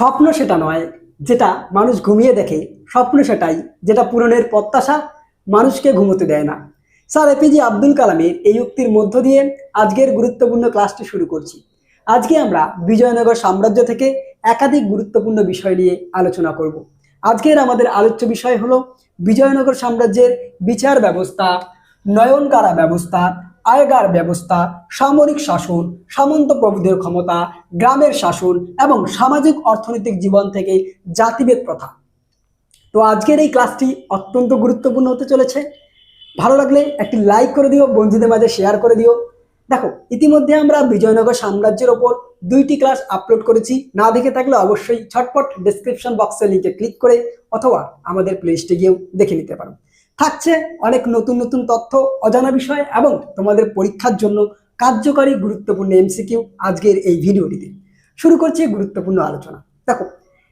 স্বপ্ন সেটা নয়, যেটা মানুষ ঘুমিয়ে দেখে, স্বপ্ন সেটাই, যেটা পূরণের প্রত্যাশা মানুষকে ঘুমোতে দেয় না। স্যার, এপিজে আব্দুল কালামের এই উক্তির মধ্য দিয়ে আজকের গুরুত্বপূর্ণ ক্লাসটি শুরু করছি। আজকে আমরা বিজয়নগর সাম্রাজ্য থেকে একাধিক গুরুত্বপূর্ণ বিষয় নিয়ে আলোচনা করব। আজকের আমাদের আলোচ্য বিষয় হলো বিজয়নগর সাম্রাজ্যের বিচার ব্যবস্থা, নয়নকারা ব্যবস্থা আয়গার ব্যবস্থা, সামরিক শাসন, সামন্ত প্রভুদের ক্ষমতা, গ্রামের শাসন এবং সামাজিক অর্থনৈতিক জীবন থেকে জাতিভেদ প্রথা। তো আজকের এই ক্লাসটি অত্যন্ত গুরুত্বপূর্ণ হতে চলেছে। ভালো লাগলে একটি লাইক করে দিও, বন্ধুদের মাঝে শেয়ার করে দিও। দেখো, ইতিমধ্যে আমরা বিজয়নগর সাম্রাজ্যের ওপর দুইটি ক্লাস আপলোড করেছি। না দেখে থাকলে অবশ্যই ছটপট ডিসক্রিপশন বক্সের লিঙ্কে ক্লিক করে অথবা আমাদের প্লেলিস্টে গিয়েও দেখে নিতে পারো। থাকছে অনেক নতুন নতুন তথ্য, অজানা বিষয় এবং তোমাদের পরীক্ষার জন্য কার্যকারী গুরুত্বপূর্ণ এমসিকিউ আজকের এই ভিডিওটিতে। শুরু করছি গুরুত্বপূর্ণ আলোচনা। দেখো,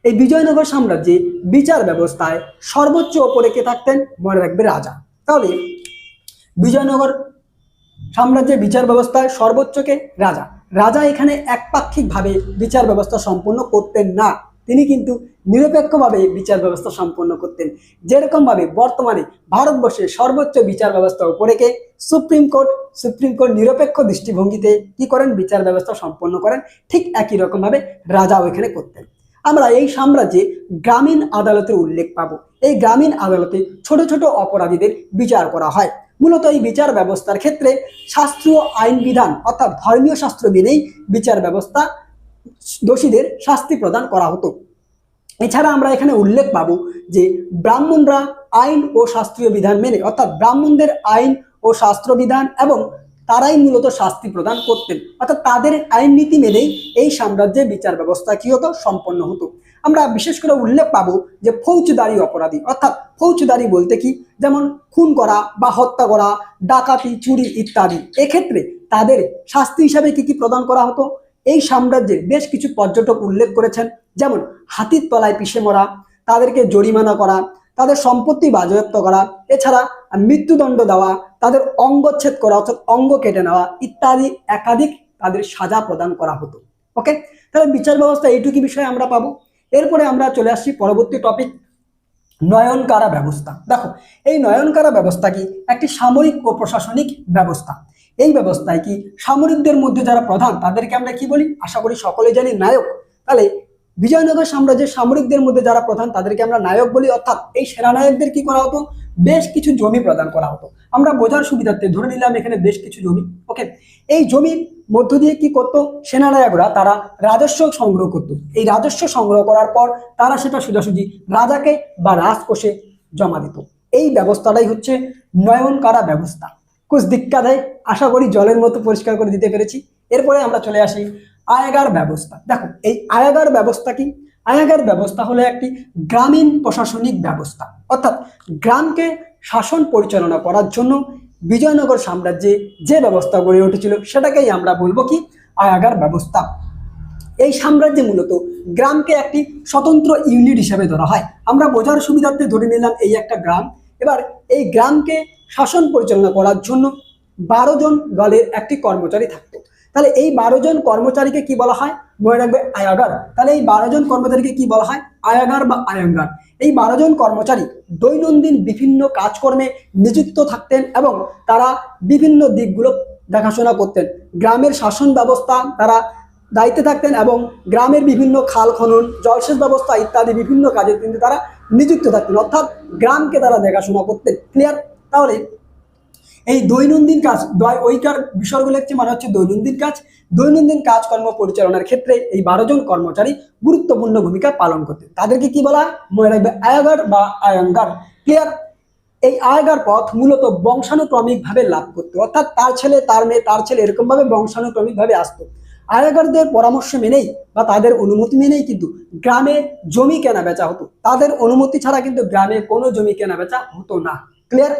এই বিজয়নগর সাম্রাজ্যে বিচার ব্যবস্থায় সর্বোচ্চ ওপরে কে থাকতেন মনে রাখবে রাজা। তাহলে বিজয়নগর সাম্রাজ্যের বিচার ব্যবস্থায় সর্বোচ্চকে রাজা। রাজা এখানে একপাক্ষিকভাবে বিচার ব্যবস্থা সম্পন্ন করতেন না। তিনি কিন্তু নিরপেক্ষভাবে বিচার ব্যবস্থা সম্পন্ন করতেন। যেরকমভাবে বর্তমানে ভারতবর্ষের সর্বোচ্চ বিচার ব্যবস্থা উপরেকে সুপ্রিম কোর্ট। সুপ্রিম কোর্ট নিরপেক্ষ দৃষ্টিভঙ্গিতে কি করেন? বিচার ব্যবস্থা সম্পন্ন করেন। ঠিক একই রকমভাবে রাজাও এখানে করতেন। আমরা এই সাম্রাজ্যে গ্রামীণ আদালতের উল্লেখ পাবো। এই গ্রামীণ আদালতে ছোট ছোট অপরাধীদের বিচার করা হয়। মূলত এই বিচার ব্যবস্থার ক্ষেত্রে শাস্ত্রীয় আইন বিধান অর্থাৎ ধর্মীয় শাস্ত্র মেনেই বিচার ব্যবস্থা দোষীদের শাস্তি প্রদান করা হতো। এছাড়া আমরা এখানে উল্লেখ পাবো যে ব্রাহ্মণরা আইন ও শাস্ত্রীয় বিধান মেনে, অর্থাৎ ব্রাহ্মণদের আইন ও শাস্ত্র বিধান এবং তারাই মূলত শাস্তি প্রদান করতেন। অর্থাৎ তাদের আইন নীতি মেনেই এই সাম্রাজ্যের বিচার ব্যবস্থা কি হতো? সম্পন্ন হতো। আমরা বিশেষ করে উল্লেখ পাবো যে ফৌজদারি অপরাধী, অর্থাৎ ফৌজদারি বলতে কি? যেমন খুন করা বা হত্যা করা, ডাকাতি, চুরি ইত্যাদি। এক্ষেত্রে তাদের শাস্তি হিসাবে কি কি প্রদান করা হতো? এই সাম্রাজ্যের বেশ কিছু পর্যটক উল্লেখ করেছেন, যেমন হাতির তলায় পিষে মরা, তাদেরকে জরিমানা করা, তাদের সম্পত্তি বাজেয়াপ্ত করা, এছাড়া মৃত্যুদণ্ড দেওয়া, তাদের অঙ্গচ্ছেদ করা অর্থাৎ অঙ্গ কেটে নেওয়া ইত্যাদি একাধিক তাদের সাজা প্রদান করা হতো। ওকে? তাহলে বিচার ব্যবস্থা এইটুকু বিষয়ে আমরা পাবো। এরপরে আমরা চলে আসছি পরবর্তী টপিক নয়নকারা ব্যবস্থা। দেখো, এই নয়নকারা ব্যবস্থা কি? একটি সামরিক ও প্রশাসনিক ব্যবস্থা। এই ব্যবস্থায় কি সামরিকদের মধ্যে যারা প্রধান, তাদেরকে আমরা কি বলি? আশা করি সকলে জানি, নায়ক। তাহলে বিজয়নগর সাম্রাজ্যের সামরিকদের মধ্যে যারা প্রধান, তাদেরকে আমরা নায়ক বলি, অর্থাৎ এই সেনানায়কদের কি করা হতো? বেশ কিছু জমি প্রদান করা হতো। আমরা বোঝার সুবিধার্থে ধরে নিলাম এখানে বেশ কিছু জমি ওকে এই জমির মধ্য দিয়ে কি করতো? সেনানায়করা তারা রাজস্ব সংগ্রহ করতো। এই রাজস্ব সংগ্রহ করার পর তারা সেটা সোজাসুজি রাজাকে বা রাজকোষে জমা দিত। এই ব্যবস্থাটাই হচ্ছে নয়নকারা ব্যবস্থা। কুছ দিক্কা দেয়। আশা করি জলের মতো পরিষ্কার করে দিতে পেরেছি। এরপরে আমরা চলে আসি আয়াগার ব্যবস্থা। দেখো, এই আয়াগার ব্যবস্থা কি? আয়াগার ব্যবস্থা হলো একটি গ্রামীণ প্রশাসনিক ব্যবস্থা। অর্থাৎ গ্রামকে শাসন পরিচালনা করার জন্য বিজয়নগর সাম্রাজ্যে যে ব্যবস্থা গড়ে উঠেছিল, সেটাকেই আমরা বলব কি? আয়াগার ব্যবস্থা। এই সাম্রাজ্যে মূলত গ্রামকে একটি স্বতন্ত্র ইউনিট হিসেবে ধরা হয়। আমরা বোঝার সুবিধার্থে ধরে নিলাম এই একটা গ্রাম। এবার এই গ্রামকে শাসন পরিচালনা করার জন্য বারো জন দলের একটি কর্মচারী থাকতো। তাহলে এই বারো জন কর্মচারীকে কি বলা হয়? মনে রাখবে আয়াগার। তাহলে এই বারো জন কর্মচারীকে কি বলা হয়? আয়াগার বা আয়ঙ্গার। এই বারো জন কর্মচারী দৈনন্দিন বিভিন্ন কাজকর্মে নিযুক্ত থাকতেন এবং তারা বিভিন্ন দিকগুলো দেখাশোনা করতেন। গ্রামের শাসন ব্যবস্থা তারা দায়িত্বে থাকতেন এবং গ্রামের বিভিন্ন খাল খনন, জলসেচ ব্যবস্থা ইত্যাদি বিভিন্ন কাজে কিন্তু তারা নিযুক্ত থাকতেন। অর্থাৎ গ্রামকে তারা দেখাশোনা করতেন। ক্লিয়ার তাহলে এই দৈনন্দিন কাজ ওইকার বিষয়গুলো হচ্ছে মানে হচ্ছে দৈনন্দিন কাজ। দৈনন্দিন কাজকর্ম পরিচালনার ক্ষেত্রে এই বারো জন কর্মচারী গুরুত্বপূর্ণ ভূমিকা পালন করতেন। তাদেরকে কি বলা হয়? মনে রাখবে, আয়াগার বা আয়ঙ্গার। ক্লিয়ার এই আয়গার পথ মূলত বংশানুক্রমিকভাবে লাভ করতো। অর্থাৎ তার ছেলে, তার মেয়ে, তার ছেলে এরকমভাবে বংশানুক্রমিকভাবে আসতো। আয়গারদের পরামর্শ মেনেই বা তাদের অনুমতি মেনেই কিন্তু গ্রামে জমি কেনা বেচা হতো। তাদের অনুমতি ছাড়া কিন্তু গ্রামে কোনো জমি কেনা বেচা হতো না। ক্লিয়ার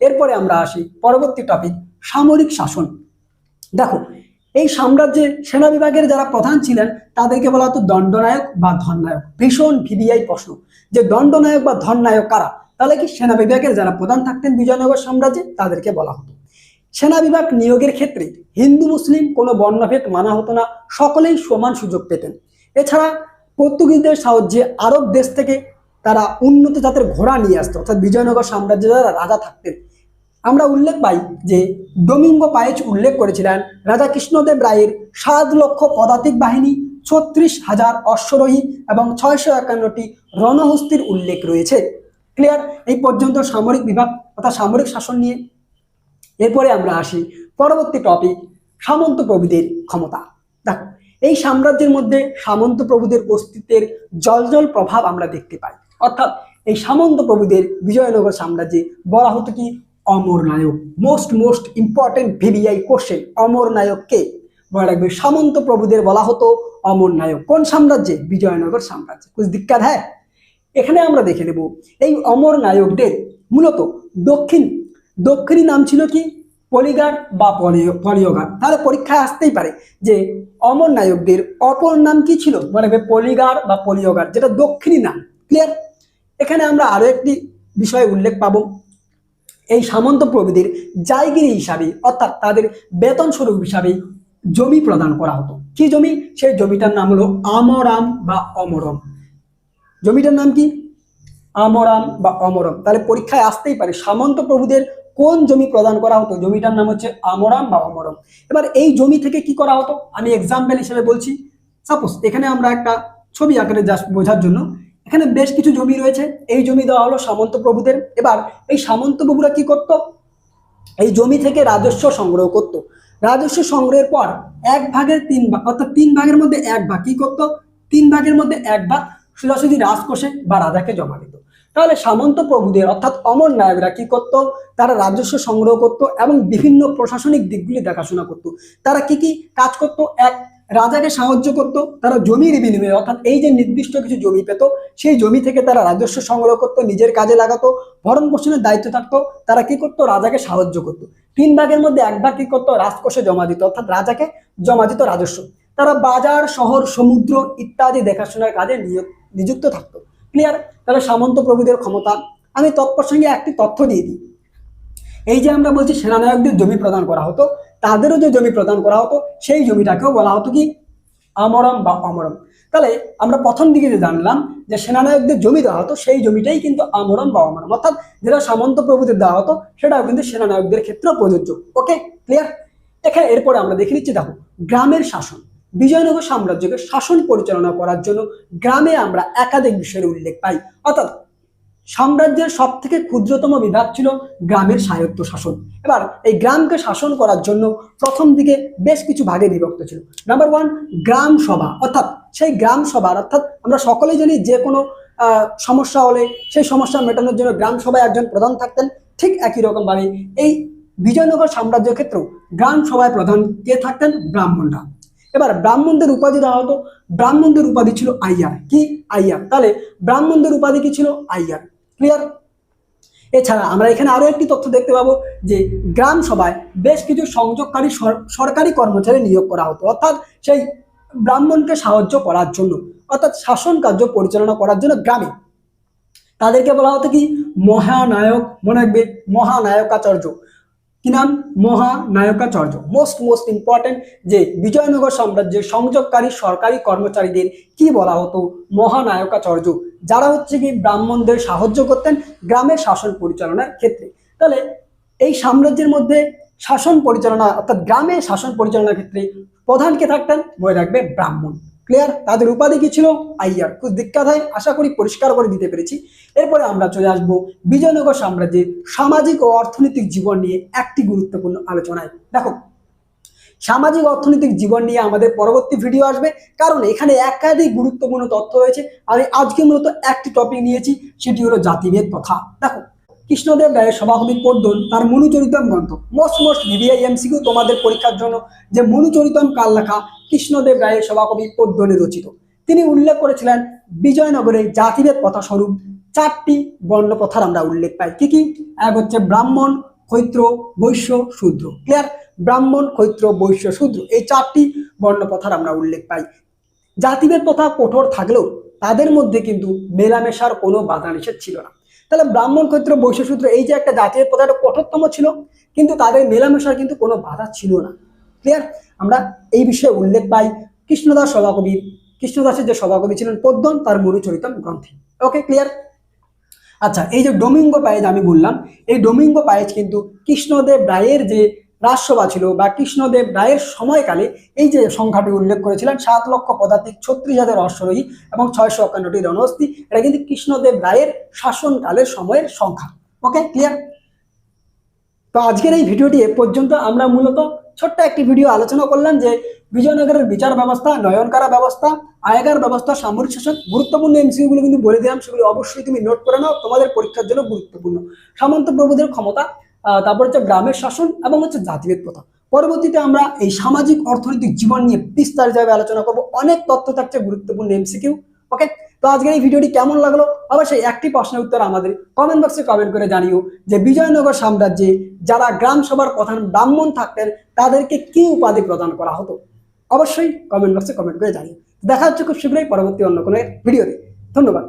এরপরে আমরা আসি পরবর্তী টপিক সামরিক শাসন। দেখো, এই সাম্রাজ্যে সেনা বিভাগের যারা প্রধান ছিলেন, তাদেরকে বলা হতো দণ্ডনায়ক বা ধননায়ক। ভীষণ ভিভিআই প্রশ্ন। যে দণ্ডনায়ক বা ধননায়ক কারা? তাহলে কি সেনা বিভাগের যারা প্রধান থাকতেন বিজয়নগর সাম্রাজ্যে, তাদেরকে বলা হতো। সেনা বিভাগ নিয়োগের ক্ষেত্রে হিন্দু, মুসলিম কোনো বর্ণভেদ মানা হতো না, সকলেই সমান সুযোগ পেতেন। এছাড়া পর্তুগিজদের সাহায্যে আরব দেশ থেকে তারা উন্নত জাতের ঘোড়া নিয়ে আসতো, অর্থাৎ বিজয়নগর সাম্রাজ্যে যারা রাজা থাকতেন। আমরা উল্লেখ পাই যে ডোমিঙ্গো পায়েচ উল্লেখ করেছিলেন রাজা কৃষ্ণদেব রায়ের সাত লক্ষ পদাতিক বাহিনী, ছত্রিশ হাজার অশ্বরোহী এবং ছয়শো একান্নটি রণহস্তির উল্লেখ রয়েছে। ক্লিয়ার? এই পর্যন্ত সামরিক বিভাগ অর্থাৎ সামরিক শাসন নিয়ে এরপরে আমরা আসি পরবর্তী টপিক সামন্ত প্রভুদের ক্ষমতা। দেখো, এই সাম্রাজ্যের মধ্যে সামন্ত প্রভুদের অস্তিত্বের জলজল প্রভাব আমরা দেখতে পাই। অর্থাৎ এই সামন্ত প্রভুদের বিজয়নগর সাম্রাজ্যে বলা হতো কি? অমর নায়ক। Most most important VVI question অমর নায়ক কে? মনে রাখবে, সামন্ত প্রভুদের বলা হতো অমর নায়ক। কোন সাম্রাজ্যে? বিজয়নগর সাম্রাজ্যে। কুছ দিক্কাত হ্যাঁ? এখানে আমরা দেখে নেব, এই অমর নায়কদের মূলত দক্ষিণ দক্ষিণী নাম ছিল কি? পলিগার বা পলিও পলিওগার তাহলে পরীক্ষায় আসতেই পারে যে অমর নায়কদের অপর নাম কি ছিল? মনে রাখবে পলিগার বা পলিওগার যেটা দক্ষিণী নাম। ক্লিয়ার এখানে আমরা আরও একটি বিষয় উল্লেখ পাবো। এই সামন্ত প্রভৃতির জায়গিরি হিসাবে, অর্থাৎ তাদের বেতন স্বরূপ হিসাবে জমি প্রদান করা হতো। কি জমি? সেই জমিটার নাম হলো আমরাম বা অমরম। জমিটার নাম কি? আমরাম বা অমরম। তাহলে পরীক্ষায় আসতেই পারে সামন্ত প্রভুদের কোন জমি প্রদান করা হতো? জমিটার নাম হচ্ছে আমরাম বা অমরম। এবার এই জমি থেকে কি করা হতো? আমি এক্সাম্পল হিসেবে বলছি। সাপোজ এখানে আমরা একটা ছবি আকারে জাস্ট বোঝার জন্য। এখানে বেশ কিছু জমি রয়েছে। এই জমি দেওয়া হলো সামন্ত প্রভুদের। এবার এই সামন্ত প্রভুরা কি করতো? এই জমি থেকে রাজস্ব সংগ্রহ করত। রাজস্ব সংগ্রহের পর এক ভাগের তিন ভাগ অর্থাৎ তিন ভাগের মধ্যে এক ভাগ কি করতো? তিন ভাগের মধ্যে এক ভাগ সোজাসুজি রাজকোষে বা রাজাকে জমা দিত। তাহলে সামন্ত প্রভুদের, অর্থাৎ অমর নায়করা কি করত? তারা রাজস্ব সংগ্রহ করত এবং বিভিন্ন প্রশাসনিক দিকগুলি দেখাশোনা করত। তারা কি কি কাজ করত? এক, রাজাকে সাহায্য করত, তারা জমির বিনিময়ে, অর্থাৎ এই যে নির্দিষ্ট কিছু জমি পেত, সেই জমি থেকে তারা রাজস্ব সংগ্রহ করতো, নিজের কাজে লাগাতো, ভরণ পোষণের দায়িত্ব থাকতো, তারা কি করতো? রাজাকে সাহায্য করতো। তিন ভাগের মধ্যে এক ভাগ কি করতো? রাজকোষে জমা দিত, অর্থাৎ রাজাকে জমা দিত রাজস্ব। তারা বাজার, শহর, সমুদ্র ইত্যাদি দেখাশোনার কাজে নিযুক্ত থাকতো। ক্লিয়ার তাহলে সামন্ত প্রভুদের ক্ষমতা। আমি তৎপ্রসঙ্গে একটি তথ্য দিয়ে দিই। এই যে আমরা বলছি সেনানায়কদের জমি প্রদান করা হতো, তাদেরও যে জমি প্রদান করা হতো, সেই জমিটাকেও বলা হতো কি? আমরম বা অমরম। তাহলে আমরা প্রথম দিকে যে জানলাম যে সেনানায়কদের জমি দেওয়া হতো, সেই জমিটাই কিন্তু আমরম বা অমরম। অর্থাৎ যেটা সামন্ত প্রভুদের দেওয়া হতো, সেটাও কিন্তু সেনানায়কদের ক্ষেত্রেও প্রযোজ্য। ওকে ক্লিয়ার এখানে এরপরে আমরা দেখে নিচ্ছি, দেখো, গ্রামের শাসন। বিজয়নগর সাম্রাজ্যকে শাসন পরিচালনা করার জন্য গ্রামে আমরা একাধিক বিষয়ের উল্লেখ পাই। অর্থাৎ সাম্রাজ্যের সব থেকে ক্ষুদ্রতম বিভাগ ছিল গ্রামের স্বায়ত্ত শাসন। এবার এই গ্রামকে শাসন করার জন্য প্রথম দিকে বেশ কিছু ভাগে বিভক্ত ছিল। নাম্বার ওয়ান গ্রাম সভা। অর্থাৎ সেই গ্রাম সভার, অর্থাৎ আমরা সকলেই জানি যে কোনো সমস্যা হলে সেই সমস্যা মেটানোর জন্য গ্রাম সভায় একজন প্রধান থাকতেন। ঠিক একই রকম ভাবে এই বিজয়নগর সাম্রাজ্যের ক্ষেত্রেও গ্রাম সভায় প্রধান কে থাকতেন? ব্রাহ্মণরা। এবার ব্রাহ্মণদের উপাধি দেওয়া হতো। ব্রাহ্মণদের উপাধি ছিল আইয়ার। কি? আইয়ার। তাহলে ব্রাহ্মণদের উপাধি কি ছিল? আইয়ার। ক্লিয়ার এছাড়া আমরা এখানে আরও একটি তথ্য দেখতে পাবো যে গ্রাম সভায় বেশ কিছু সংযোগকারী সরকারি কর্মচারী নিয়োগ করা হতো। অর্থাৎ সেই ব্রাহ্মণকে সাহায্য করার জন্য। অর্থাৎ শাসন কার্য পরিচালনা করার জন্য গ্রামে। তাদেরকে বলা হতো কি? মহানায়ক মনে রাখবে। মহানায়কাচার্য। কি নাম? মহানায়কাচার্য। মোস্ট মোস্ট ইম্পর্টেন্ট যে বিজয়নগর সাম্রাজ্যের সংযোগকারী সরকারি কর্মচারীদের কি বলা হতো? মহানায়কাচার্য। যারা হচ্ছে কি ব্রাহ্মণদের সাহায্য করতেন গ্রামের শাসন পরিচালনার ক্ষেত্রে। তাহলে এই সাম্রাজ্যের মধ্যে শাসন পরিচালনা অর্থাৎ গ্রামে শাসন পরিচালনার ক্ষেত্রে প্রধান কে থাকতেন? মনে রাখবে ব্রাহ্মণ। ক্লিয়ার তাদের উপাধি কি ছিল? আইয়ার খুব দিক্কাত হয় আশা করি পরিষ্কার করে দিতে পেরেছি। এরপরে আমরা চলে আসব বিজয়নগর সাম্রাজ্যের সামাজিক ও অর্থনৈতিক জীবন নিয়ে একটি গুরুত্বপূর্ণ আলোচনায়। দেখো, সামাজিক অর্থনৈতিক জীবন নিয়ে আমাদের পরবর্তী ভিডিও আসবে, কারণ এখানে একাধিক গুরুত্বপূর্ণ তথ্য রয়েছে। আমি আজকে মূলত একটি টপিক নিয়েছি, সেটি হলো জাতিভেদ প্রথা। দেখো কৃষ্ণদেব রায়ের সভাকবি পদ্মন তার মনুচরিতম গ্রন্থ। মোস্ট মোস্ট ভিভিআই এমসিকিউ তোমাদের পরীক্ষার জন্য যে মনুচরিতম কাল লেখা কৃষ্ণদেব রায়ের সভাকবি পদ্মনে রচিত। তিনি উল্লেখ করেছিলেন বিজয়নগরে জাতিভেদ প্রথা স্বরূপ। চারটি বর্ণ প্রথার আমরা উল্লেখ পাই। কি কি? এক হচ্ছে ব্রাহ্মণ, ক্ষৈত্র, বৈশ্য, শূদ্র। ক্লিয়ার ব্রাহ্মণ, ক্ষৈত্র, বৈশ্য, শূদ্র। এই চারটি বর্ণ প্রথার আমরা উল্লেখ পাই। জাতিভেদ প্রথা কঠোর থাকলেও তাদের মধ্যে কিন্তু মেলামেশার কোনো বাধা নিষেধ ছিল না। তাহলে ব্রাহ্মণ ক্ষেত্র বৈশ্যসূত্র এই যে একটা জাতির প্রথাটা কঠোরতম ছিল, কিন্তু তাদের মেলামেশার কিন্তু কোনো বাধা ছিল না। ক্লিয়ার আমরা এই বিষয়ে উল্লেখ পাই। কৃষ্ণদাস সভাকবির কৃষ্ণদাসের যে সভাকবি ছিলেন পদ্মন, তার মরুচরিতম গ্রন্থে। ওকে ক্লিয়ার আচ্ছা এই যে ডোমিঙ্গো পায়েজ আমি বললাম, এই ডোমিঙ্গো পায়েজ কিন্তু কৃষ্ণদেব রায়ের যে রাজসভা ছিল বা কৃষ্ণদেব রায়ের সময়কালে এই যে সংখ্যাটি উল্লেখ করেছিলেন, সাত লক্ষ পদাতিক, ছত্রিশ হাজার অশ্বরোহী এবং ছয়শো একান্নটি রণহস্তি এটা কিন্তু কৃষ্ণদেব রায়ের শাসনকালের সময়ের সংখ্যা। ওকে ক্লিয়ার তো আজকের এই ভিডিওটি এ পর্যন্ত আমরা মূলত ছোট্ট একটি ভিডিও আলোচনা করলাম যে বিজয়নগরের বিচার ব্যবস্থা, নয়নকারা ব্যবস্থা, আয়গার ব্যবস্থা, সামরিক শাসন, গুরুত্বপূর্ণ এমসিগুলো কিন্তু বলে দিলাম, সেগুলো অবশ্যই তুমি নোট করে নাও, তোমাদের পরীক্ষার জন্য গুরুত্বপূর্ণ। সামন্ত প্রভুদের ক্ষমতা তারপর হচ্ছে গ্রামের শাসন এবং হচ্ছে জাতিভেদ প্রথা। পরবর্তীতে আমরা এই সামাজিক অর্থনৈতিক জীবন নিয়ে বিস্তারিতভাবে আলোচনা করব। অনেক তথ্য থাকছে গুরুত্বপূর্ণ এমসিকিউ ওকে তো আজকের এই ভিডিওটি কেমন লাগল? অবশ্যই একটি প্রশ্নের উত্তর আমাদের কমেন্ট বক্সে কমেন্ট করে জানিও যে বিজয়নগর সাম্রাজ্যে যারা গ্রাম সভার প্রধান ব্রাহ্মণ থাকতেন, তাদেরকে কি উপাধি প্রদান করা হতো? অবশ্যই কমেন্ট বক্সে কমেন্ট করে জানিও। দেখা হচ্ছে খুব শীঘ্রই পরবর্তী অন্য কোনো ভিডিওতে। ধন্যবাদ।